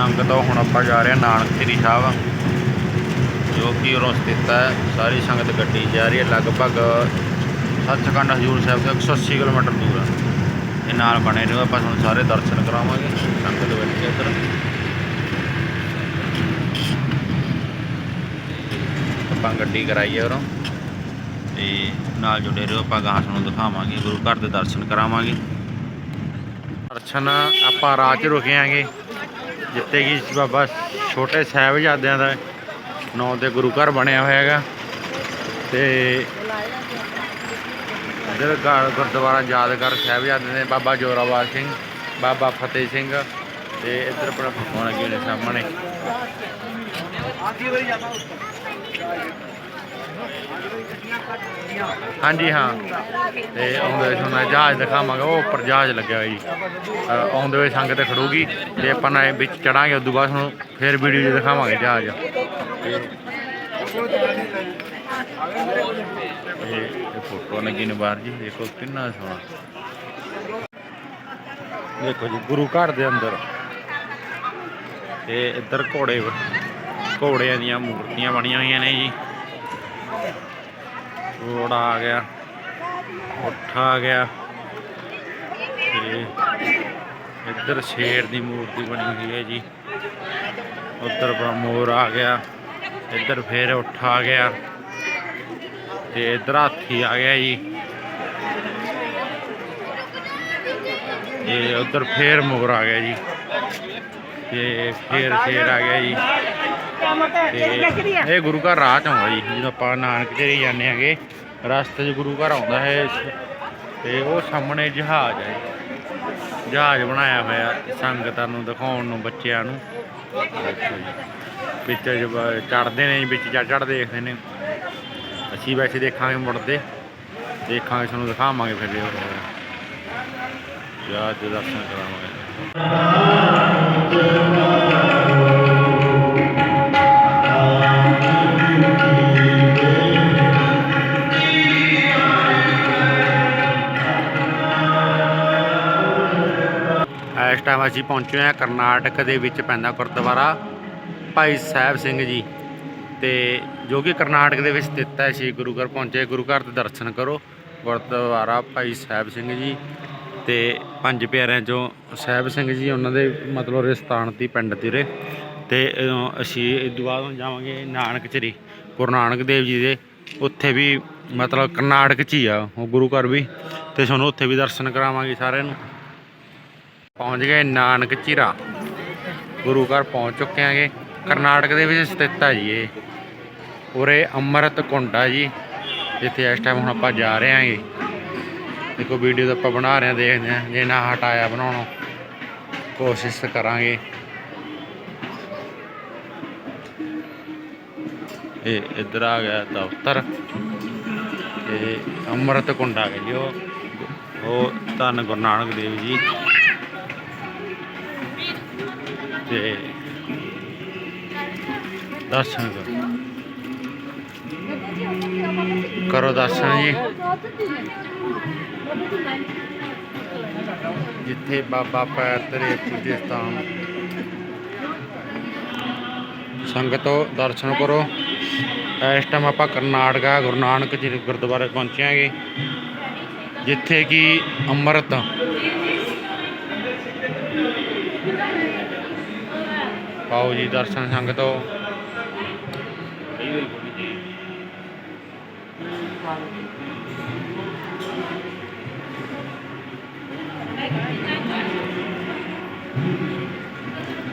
ਸੰਗਤੋਂ ਹੁਣ ਆਪਾਂ ਜਾ ਰਹੇ ਹਾਂ ਨਾਨਕ ਸ੍ਰੀ ਸਾਹਿਬ, ਜੋ ਕਿ ਉਰੋਂ ਸਥਿਤ ਹੈ। ਸਾਰੀ ਸੰਗਤ ਗੱਡੀ ਜਾ ਰਹੀ ਹੈ, ਲਗਭਗ ਸੱਚਖੰਡ ਹਜੂਰ ਸਾਹਿਬ ਤੋਂ 180 ਕਿਲੋਮੀਟਰ ਦੂਰ ਹੈ। ਇਹ ਨਾਲ ਬਣੇ ਰਹੋ, ਆਪਾਂ ਤੁਹਾਨੂੰ ਸਾਰੇ ਦਰਸ਼ਨ ਕਰਾਵਾਂਗੇ, ਸੰਗਤ ਬੈਠ ਕੇ ਇੱਧਰ। ਆਪਾਂ ਗੱਡੀ ਕਰਾਈ ਹੈ ਉਰੋਂ, ਤੇ ਨਾਲ ਜੁੜੇ ਰਹੋ, ਆਪਾਂ ਗਾਹਾਂ ਤੁਹਾਨੂੰ ਦਿਖਾਵਾਂਗੇ, ਗੁਰੂ ਘਰ ਦੇ ਦਰਸ਼ਨ ਕਰਾਵਾਂਗੇ। ਦਰਸ਼ਨ ਆਪਾਂ ਰਾਹ 'ਚ ਰੁਕੇ ਆਂਗੇ। ਜਿੱਥੇ ਕਿ ਬਾਬਾ ਛੋਟੇ ਸਾਹਿਬਜ਼ਾਦਿਆਂ ਦਾ ਨਾਂ ਤੇ ਗੁਰੂ ਘਰ ਬਣਿਆ ਹੋਇਆ ਹੈਗਾ ਤੇ ਇੱਧਰ ਗੁਰਦੁਆਰਾ ਯਾਦਗਾਰ ਸਾਹਿਬਜ਼ਾਦੇ ਨੇ ਬਾਬਾ ਜੋਰਾਵਰ ਸਿੰਘ, ਬਾਬਾ ਫਤਿਹ ਸਿੰਘ ਤੇ ਇੱਧਰ ਆਪਣਾ ਫੋਨ ਅੱਗੇ ਨੇ ਸਾਹਮਣੇ। ਹਾਂਜੀ ਹਾਂ। ਤੇ ਆਉਂਦੇ ਹੋਏ ਤੁਹਾਨੂੰ ਜਹਾਜ਼ ਦਿਖਾਵਾਂਗਾ ਉਹ ਉੱਪਰ ਜਹਾਜ਼ ਲੱਗਿਆ ਹੋਇਆ ਜੀ। ਅ, ਆਉਂਦੇ ਹੋਏ ਸੰਗਤ ਖੜੂਗੀ ਤੇ ਆਪਾਂ ਨਾ ਵਿੱਚ ਚੜਾਂਗੇ ਉਦੋਂ ਬਾਅਦ ਤੁਹਾਨੂੰ ਫਿਰ ਵੀਡੀਓ 'ਚ ਦਿਖਾਵਾਂਗੇ ਜਹਾਜ਼। ਤੇ ਇਹ ਇਹ ਫੋਟੋ ਲੱਗੀ ਨੇ ਬਾਹਰ ਜੀ ਦੇਖੋ ਕਿੰਨਾ ਸੋਹਣਾ। ਦੇਖੋ ਜੀ ਗੁਰੂ ਘਰ ਦੇ ਅੰਦਰ। ਤੇ ਇੱਧਰ ਘੋੜੇ ਘੋੜਿਆਂ ਦੀਆਂ ਮੂਰਤੀਆਂ ਬਣੀਆਂ ਹੋਈਆਂ ਨੇ ਜੀ। ਘੋੜਾ ਆ ਗਿਆ, ਉੱਠਾ ਆ ਗਿਆ। ਤੇ ਇੱਧਰ ਸ਼ੇਰ ਦੀ ਮੂਰਤੀ ਬਣੀ ਹੋਈ ਹੈ ਜੀ। ਉੱਧਰ ਮੋਰ ਆ ਗਿਆ, ਇੱਧਰ ਫੇਰ ਉੱਠਾ ਆ ਗਿਆ। ਤੇ ਇੱਧਰ ਹਾਥੀ ਆ ਗਿਆ ਜੀ। ਤੇ ਉੱਧਰ ਫੇਰ ਮੋਰ ਆ ਗਿਆ ਜੀ। ਤੇ ਫੇਰ ਸ਼ੇਰ ਆ ਗਿਆ ਜੀ। ਤੇ ਇਹ ਗੁਰੂ ਘਰ ਰਾਹ ਚ ਆਉਂਦਾ ਜੀ ਜਦੋਂ ਆਪਾਂ ਨਾਨਕ ਦੇ ਜਾਂਦੇ ਆਂਗੇ ਰਸਤੇ 'ਚ ਗੁਰੂ ਘਰ ਆਉਂਦਾ ਹੈ ਤੇ ਉਹ ਸਾਹਮਣੇ ਜਹਾਜ਼ ਹੈ। ਜਹਾਜ਼ ਬਣਾਇਆ ਹੋਇਆ ਸੰਗਤਾਂ ਨੂੰ ਦਿਖਾਉਣ ਨੂੰ ਬੱਚਿਆਂ ਨੂੰ। ਦੇਖੋ ਜੀ ਵਿੱਚ ਚੜਦੇ ਨੇ ਜੀ, ਵਿੱਚ ਚੜ ਚੜ ਦੇਖਦੇ ਨੇ। ਅਸੀਂ ਵੈਸੇ ਦੇਖਾਂਗੇ ਮੁੜਦੇ। ਦੇਖਾਂਗੇ ਤੁਹਾਨੂੰ ਦਿਖਾਵਾਂਗੇ ਫਿਰ। ਜੇ ਜਹਾਜ਼ ਦੇ ਦਰਸ਼ਨ ਕਰਾਵਾਂਗੇ। ਇਸ ਟਾਈਮ ਅਸੀਂ ਪਹੁੰਚੇ ਹਾਂ ਕਰਨਾਟਕ ਦੇ ਵਿੱਚ ਪੈਂਦਾ ਗੁਰਦੁਆਰਾ ਭਾਈ ਸਾਹਿਬ ਸਿੰਘ ਜੀ। ਤੇ ਜੋ ਕਿ ਕਰਨਾਟਕ ਦੇ ਵਿੱਚ ਸਥਿਤ ਹੈ, ਸ਼੍ਰੀ ਗੁਰੂ ਘਰ ਪਹੁੰਚੇ। ਗੁਰੂ ਘਰ ਦੇ ਦਰਸ਼ਨ ਕਰੋ। ਗੁਰਦੁਆਰਾ ਭਾਈ ਸਾਹਿਬ ਸਿੰਘ ਜੀ। ਤੇ ਪੰਜ ਪਿਆਰਿਆਂ ਚੋਂ ਸਾਹਿਬ ਸਿੰਘ ਜੀ ਉਹਨਾਂ ਦੇ ਮਤਲਬ ਰਿਸਤਾਨ ਦੀ ਪਿੰਡ ਤੀਰੇ ਤੇ ਅਸੀਂ ਇਸ ਤੋਂ ਬਾਅਦ ਜਾਵਾਂਗੇ ਨਾਨਕ ਚਰੀ, ਗੁਰੂ ਨਾਨਕ ਦੇਵ ਜੀ ਦੇ, ਉੱਥੇ ਵੀ ਮਤਲਬ ਕਰਨਾਟਕ 'ਚ ਹੀ ਆ ਉਹ ਗੁਰੂ ਘਰ ਵੀ ਤੇ ਤੁਹਾਨੂੰ ਉੱਥੇ ਵੀ ਦਰਸ਼ਨ ਕਰਾਵਾਂਗੇ ਸਾਰਿਆਂ ਨੂੰ। ਪਹੁੰਚ ਗਏ ਨਾਨਕ ਚਿਰਾ, ਗੁਰੂ ਘਰ ਪਹੁੰਚ ਚੁੱਕੇ ਆਂਗੇ। ਕਰਨਾਟਕ ਦੇ ਵਿੱਚ ਸਥਿਤ ਆ ਜੀ ਇਹ। ਉਰੇ ਅੰਮ੍ਰਿਤ ਕੁੰਡ ਆ ਜੀ, ਜਿੱਥੇ ਇਸ ਟਾਈਮ ਹੁਣ ਆਪਾਂ ਜਾ ਰਹੇ ਆਂਗੇ। ਦੇਖੋ ਵੀਡੀਓ ਤਾਂ ਆਪਾਂ ਬਣਾ ਰਹੇ ਹਾਂ, ਦੇਖਦੇ ਹਾਂ ਜੇ ਨਾ ਹਟਾਇਆ ਬਣਾਉਣੋਂ। ਕੋਸ਼ਿਸ਼ ਕਰਾਂਗੇ। ਇਹ ਇੱਧਰ ਆ ਗਿਆ ਦਫ਼ਤਰ ਤੇ ਅੰਮ੍ਰਿਤ ਕੁੰਡ ਆ ਗਿਆ ਜੀ ਉਹ। ਉਹ ਧੰਨ ਗੁਰੂ ਨਾਨਕ ਦੇਵ ਜੀ। ਤੇ ਦਰਸ਼ਨ ਕਰੋ। ਕਰੋ ਦਰਸ਼ਨ ਜੀ। ਜਿੱਥੇ ਬਾਬਾ ਪੈਰ ਤੇਰੇ ਪੂਜੇ ਸਥਾਨ। ਸੰਗਤੋ, ਦਰਸ਼ਨ ਕਰੋ। ਇਸ ਟਾਈਮ ਆਪਾਂ ਕਰਨਾਟਕਾ, ਗੁਰੂ ਨਾਨਕ ਜੀ ਗੁਰਦੁਆਰੇ ਪਹੁੰਚੇ ਹਾਂਗੇ। ਜਿੱਥੇ ਕਿ ਅੰਮ੍ਰਿਤ ਪਾਓ ਜੀ, ਦਰਸ਼ਨ ਸੰਗਤੋ।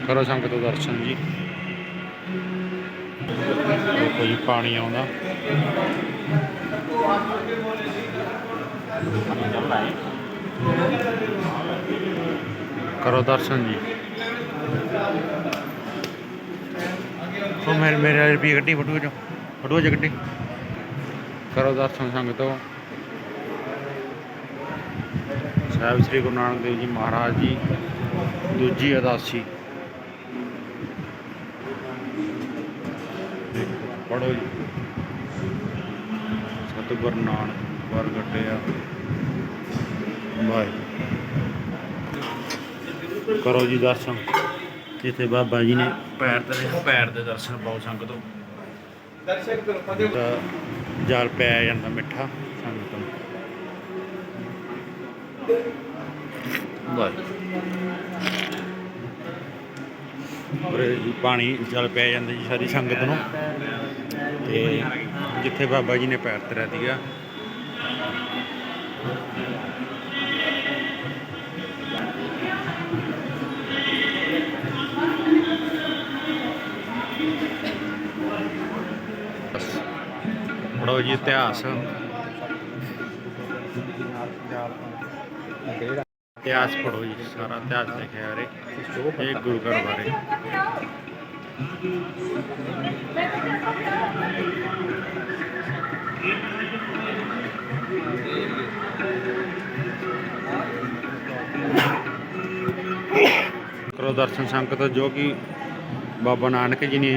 ਕਰੋ ਸੰਗਤੋ ਦਰਸ਼ਨ। ਜੀ। ਦੇਖੋ ਜੀ ਪਾਣੀ ਆਉਂਦਾ। ਕਰੋ ਦਰਸ਼ਨ ਜੀ। ਉਹ ਮੇਰੇ ਮੇਰੇ ਰੁਪਏ ਗੱਡੀ ਫਟੂ ਜੋ ਫਟੂ ਜੇ ਗੱਡੀ। ਕਰੋ ਦਰਸ਼ਨ ਸੰਗਤੋ ਸਾਹਿਬ ਸ੍ਰੀ ਗੁਰੂ ਨਾਨਕ ਦੇਵ ਜੀ ਮਹਾਰਾਜ ਜੀ। ਦੂਜੀ ਅਦਾਸੀ। ਦੇਖੋ ਪੜੋ ਜੀ। ਸਤਿਗੁਰ ਨਾਨਕ ਗੱਡਿਆ ਬਾਈ ਕਰੋ ਜੀ ਦਰਸ਼ਨ। ਜਿੱਥੇ ਬਾਬਾ ਜੀ ਨੇ ਪੈਰ ਤੇ ਪੈਰ ਦੇ ਦਰਸ਼ਨ ਪਾਉ ਸੰਗਤ ਤੋਂ। ਦਰਸ਼ਕ ਤਾਂ ਜਲ ਪਿਆ ਜਾਂਦਾ ਮਿੱਠਾ ਸੰਗਤ ਨੂੰ। ਬਸ ਉਰੇ ਪਾਣੀ ਜਲ ਪਿਆ ਜਾਂਦਾ ਜੀ ਸਾਰੀ ਸੰਗਤ ਨੂੰ। ਤੇ ਜਿੱਥੇ ਬਾਬਾ ਜੀ ਨੇ ਪੈਰ ਧਰਿਆ ਸੀਗਾ। ਬਸ ਪੜੋ ਜੀ ਇਤਿਹਾਸ। ਇਤਿਹਾਸ ਪੜੋ ਜੀ, ਸਾਰਾ ਇਤਿਹਾਸ ਲਿਖਿਆ ਉਰੇ। ਇਹ ਗੁਰੂ ਘਰ ਬਾਰੇ। ਕਰੋ ਦਰਸ਼ਨ ਸੰਗਤ ਜੋ ਕਿ ਬਾਬਾ ਨਾਨਕ ਜੀ ਨੇ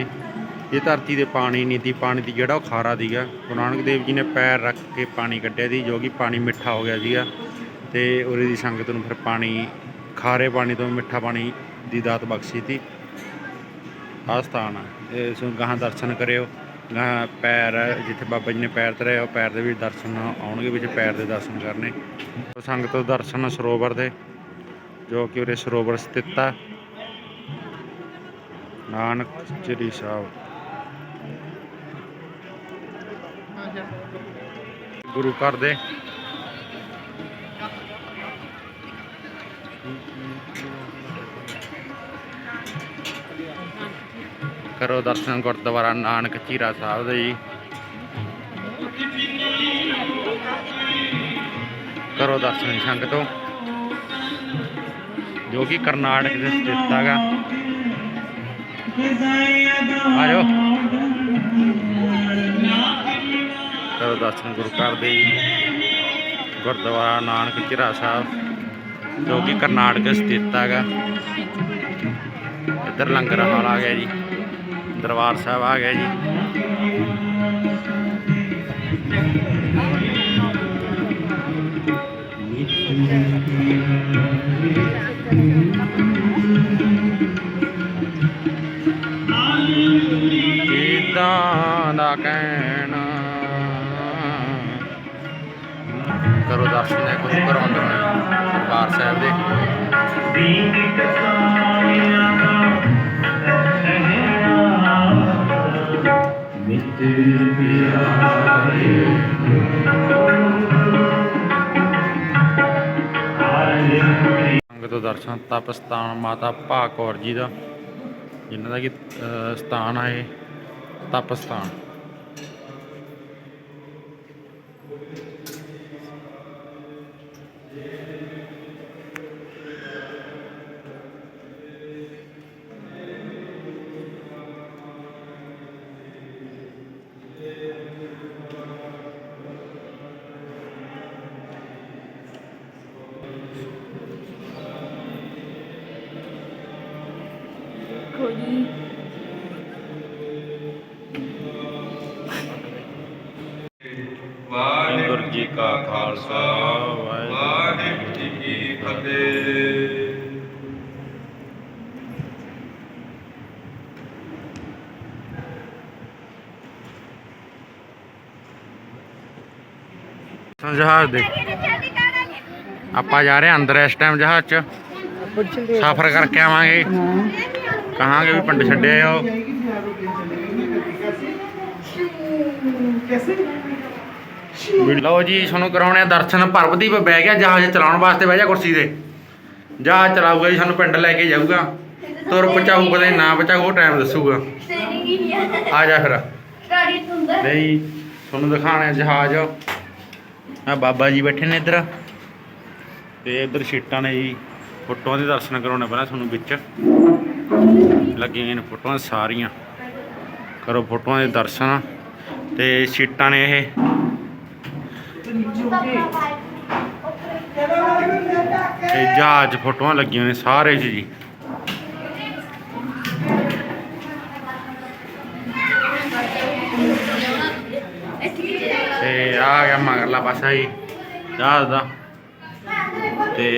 ਇਹ ਧਰਤੀ ਦੇ ਪਾਣੀ ਨਹੀਂ ਤੀ ਪਾਣੀ ਦੀ ਜਿਹੜਾ ਉਹ ਖਾਰਾ ਸੀਗਾ। ਗੁਰੂ ਨਾਨਕ ਦੇਵ ਜੀ ਨੇ ਪੈਰ ਰੱਖ ਕੇ ਪਾਣੀ ਕੱਢਿਆ ਸੀ, ਜੋ ਕਿ ਪਾਣੀ ਮਿੱਠਾ ਹੋ ਗਿਆ ਸੀਗਾ। ਤੇ ਉਰੇ ਦੀ ਸੰਗਤ ਨੂੰ ਫਿਰ ਪਾਣੀ, ਖਾਰੇ ਪਾਣੀ ਤੋਂ ਮਿੱਠਾ ਪਾਣੀ ਦੀ ਦਾਤ ਬਖਸ਼ੀ ਤੀ। ਆਹ ਸਥਾਨ ਆ। ਇਸ ਨੂੰ ਗਾਹਾਂ ਦਰਸ਼ਨ ਕਰਿਓ। ਗਾਹਾਂ ਪੈਰ ਜਿੱਥੇ ਬਾਬਾ ਜੀ ਨੇ ਪੈਰ ਧਰਿਆ, ਉਹ ਪੈਰ ਦੇ ਵੀ ਦਰਸ਼ਨ ਆਉਣਗੇ, ਵਿੱਚ ਪੈਰ ਦੇ ਦਰਸ਼ਨ ਕਰਨੇ। ਸੰਗਤ ਤੋਂ ਦਰਸ਼ਨ ਸਰੋਵਰ ਦੇ, ਜੋ ਕਿ ਉਰੇ ਸਰੋਵਰ ਸਥਿਤ ਆ। ਨਾਨਕ ਚਰੀ ਸਾਹਿਬ। ਗੁਰੂ ਘਰ ਦੇ। ਕਰੋ ਦਰਸ਼ਨ ਗੁਰਦੁਆਰਾ ਨਾਨਕ ਚੀਰਾ ਸਾਹਿਬ ਦੇ ਜੀ। ਕਰੋ ਦਰਸ਼ਨ ਸੰਗਤੋਂ ਜੋ ਕਿ ਕਰਨਾਟਕ ਦੇ ਸਥਿਤ ਹੈਗਾ। ਆਜੋ। ਕਰੋ ਦਰਸ਼ਨ ਗੁਰੂ ਘਰ ਦੇ ਗੁਰਦੁਆਰਾ ਨਾਨਕ ਚਿਰਾ ਸਾਹਿਬ, ਜੋ ਕਿ ਕਰਨਾਟਕ ਸਥਿਤ ਹੈਗਾ। ਇੱਧਰ ਲੰਗਰ ਹਾਲ ਆ ਗਿਆ ਜੀ। ਦਰਬਾਰ ਸਾਹਿਬ ਆ ਗਿਆ ਜੀ। ਕਿਦਾਂ ਦਾ ਕਹਿਣਾ। ਕਰੋ ਦਰਸ਼ਨ ਹੈ ਕੁਝ ਕਰੋ ਅੰਦਰ ਦਰਬਾਰ ਸਾਹਿਬ ਦੇ। ਸੰਗਤ ਦਰਸ਼ਨ, ਤਪ, ਸਥਾਨ, ਮਾਤਾ ਭਾਗ ਕੌਰ ਜੀ ਦਾ, ਜਿਨ੍ਹਾਂ ਦਾ ਕਿ ਸਥਾਨ ਹੈ ਇਹ, ਤਪ ਸਥਾਨ। ਵਾਹਿਗੁਰੂ ਜੀ ਕਾ ਖਾਲਸਾ ਵਾਹਿਗੁਰੂ ਜੀ ਕੀ ਫਤਿਹ। ਜਹਾਜ਼ ਦੇ ਆਪਾਂ ਜਾ ਰਹੇ ਅੰਦਰ ਇਸ ਟਾਈਮ ਜਹਾਜ਼ 'ਚ। ਸਫ਼ਰ ਕਰਕੇ ਆਵਾਂਗੇ। ਕਹਾਂਗੇ ਵੀ ਪਿੰਡ ਛੱਡੇ ਆਓ ਲਓ ਜੀ, ਤੁਹਾਨੂੰ ਕਰਾਉਣੇ ਆ ਦਰਸ਼ਨ। ਪਰਵਦੀਪ ਬਹਿ ਗਿਆ ਜਹਾਜ਼ ਚਲਾਉਣ ਵਾਸਤੇ, ਬਹਿ ਜਾ ਕੁਰਸੀ ਤੇ। ਜਹਾਜ਼ ਚਲਾਊਗਾ ਜੀ, ਸਾਨੂੰ ਪਿੰਡ ਲੈ ਕੇ ਜਾਊਗਾ। ਤੁਰ ਪਚਾਊ ਪਤਾ ਨਾ ਪਚਾਊ ਉਹ ਟਾਈਮ ਦੱਸੂਗਾ। ਆ ਜਾ ਫਿਰ। ਨਹੀਂ, ਤੁਹਾਨੂੰ ਦਿਖਾਣਾ ਜਹਾਜ਼। ਆ ਬਾਬਾ ਜੀ ਬੈਠੇ ਨੇ ਇੱਧਰ। ਤੇ ਇੱਧਰ ਸ਼ੀਟਾਂ ਨੇ ਜੀ। ਫੋਟੋਆਂ ਦੇ ਦਰਸ਼ਨ ਕਰਾਉਣੇ ਪਹਿਲਾਂ ਤੁਹਾਨੂੰ ਵਿੱਚ। ਲੱਗੀਆਂ ਨੇ ਫੋਟੋਆਂ ਸਾਰੀਆਂ। ਕਰੋ ਫੋਟੋਆਂ ਦੇ ਦਰਸ਼ਨ ਤੇ ਸ਼ੀਟਾਂ ਨੇ ਇਹ। ਤੇ ਜਹਾਜ਼ ਫੋਟੋਆਂ ਲੱਗੀਆਂ ਨੇ ਸਾਰੇ ਜੀ ਤੇ ਆ ਗਿਆ ਮਗਰਲਾ ਪਾਸਾ ਜੀ, ਜਹਾਜ਼ ਦਾ। ਤੇ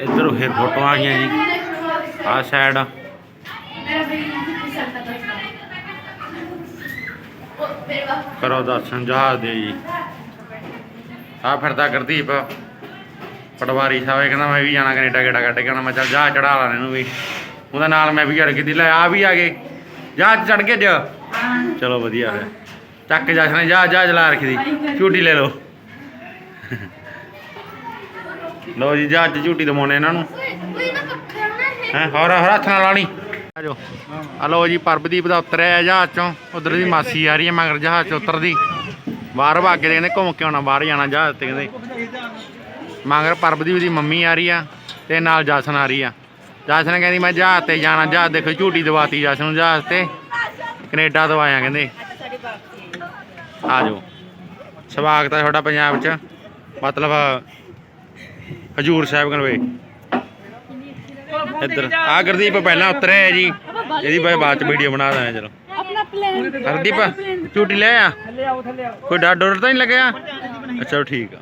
ਇੱਧਰ ਫਿਰ ਫੋਟੋਆਂ ਆ ਗਈਆਂ ਜੀ, ਆਹ ਸਾਈਡ ਕਰੋ ਦਰਸ਼ਨ, ਜਹਾਜ਼ ਦੇ ਜੀ। ਆ ਫਿਰਦਾ ਗੁਰਦੀਪ। ਪਟਵਾਰੀ ਸਾਹਿਬ ਇਹ ਕਹਿੰਦਾ, ਮੈਂ ਵੀ ਜਾਣਾ ਕੈਨੇਡਾ, ਗੇੜਾ ਕੱਢ ਕੇ ਆਉਣਾ। ਮੈਂ ਚੱਲ ਜਹਾਜ਼ ਚੜਾ ਲਾਂ ਇਹਨੂੰ ਵੀ। ਉਹਦਾ ਨਾਲ ਮੈਂ ਵੀ ਚੜ ਕੇ ਦੀ ਆ ਵੀ ਆ ਗਏ। ਜਹਾਜ਼ ਚੜ ਕੇ ਜਾ ਚਲੋ ਵਧੀਆ ਹੈ ਚੱਕ ਕੇ ਜਸ਼ਨ ਜਾ ਜਾ ਜਲਾ ਰੱਖੀ ਦੀ ਝੂਟੀ ਲੈ ਲੋ ਲਓ ਜੀ, ਜਹਾਜ਼ ਝੂਟੀ ਦਮਾਉਣੇ ਇਹਨਾਂ ਨੂੰ। ਹੈ, ਹੋਰ ਹੋਰ ਹੱਥ ਨਾਲ ਲਾਣੀ ਆ ਜਾਓ। ਜੀ, ਪਰਬਦੀਪ ਦਾ ਉਤਰਿਆ ਜਹਾਜ਼ ਚੋਂ। ਉਧਰ ਦੀ ਮਾਸੀ ਆ ਰਹੀ ਹੈ ਮਗਰ ਜਹਾਜ਼ ਚ ਉਤਰਦੀ। ਬਾਹਰ ਭਾਗ ਕੇ ਕਹਿੰਦੇ ਘੁੰਮ ਕੇ ਆਉਣਾ, ਬਾਹਰ ਜਾਣਾ ਜਹਾਜ਼ ਤੇ ਕਹਿੰਦੇ। ਮਗਰ ਪਰਬਦੀਪ ਦੀ ਮੰਮੀ ਆ ਰਹੀ ਆ ਤੇ ਨਾਲ ਜਾਸਨ ਆ ਰਹੀ ਆ। ਜਾਸਨ ਕਹਿੰਦੀ, ਮੈਂ ਜਹਾਜ਼ ਤੇ ਜਾਣਾ, ਜਹਾਜ਼ ਦੇਖੋ ਝੂਟੀ ਦਵਾਤੀ ਜਾਸਨ ਨੂੰ ਜਹਾਜ਼ ਤੇ। ਕੈਨੇਡਾ ਤੋਂ ਆਇਆ ਕਹਿੰਦੇ। ਆ ਜਾਓ। ਸਵਾਗਤ ਹੈ ਤੁਹਾਡਾ ਪੰਜਾਬ ਚ। ਮਤਲਬ ਹਜੂਰ ਸਾਹਿਬ ਗਨਵੇ ਇੱਧਰ। ਆ ਗੁਰਦੀਪ ਪਹਿਲਾਂ ਉਤਰਿਆ ਹੈ ਜੀ। ਇਹਦੀ ਬਾਅਦ ਬਾਅਦ ਚ ਵੀਡੀਓ ਬਣਾ ਦਾਂ ਚਲੋ। ਆਪਣਾ ਪਲਾਨ ਗੁਰਦੀਪ ਝੂਟੀ ਲੈ ਆ? ਕੋਈ ਡਰ ਡਰ ਤਾਂ ਨਹੀਂ ਲੱਗਿਆ? ਅੱਛਾ ਠੀਕ ਆ।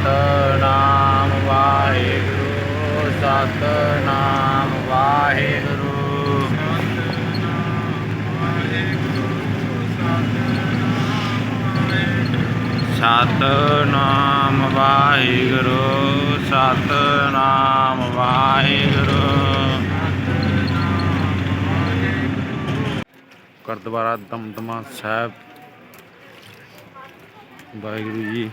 ਸਤਨਾਮ ਵਾਹਿਗੁਰੂ ਸਤਨਾਮ ਵਾਹਿਗੁਰੂ। ਸਤਨਾਮ ਵਾਹਿਗੁਰੂ ਸਤਨਾਮ ਵਾਹਿਗੁਰੂ ਗੁਰਦੁਆਰਾ ਦਮਦਮਾ ਸਾਹਿਬ ਵਾਹਿਗੁਰੂ ਜੀ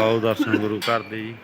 ਆਓ ਦਰਸ਼ਨ ਗੁਰੂ ਘਰ ਦੇ ਜੀ